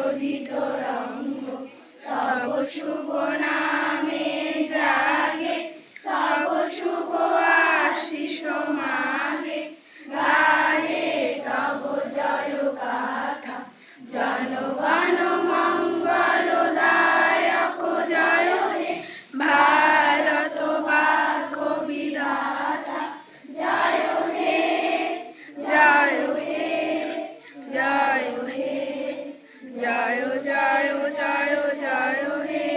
রোহিত রঙ্গ তব শুভ না যায় যায় যায় যায় হে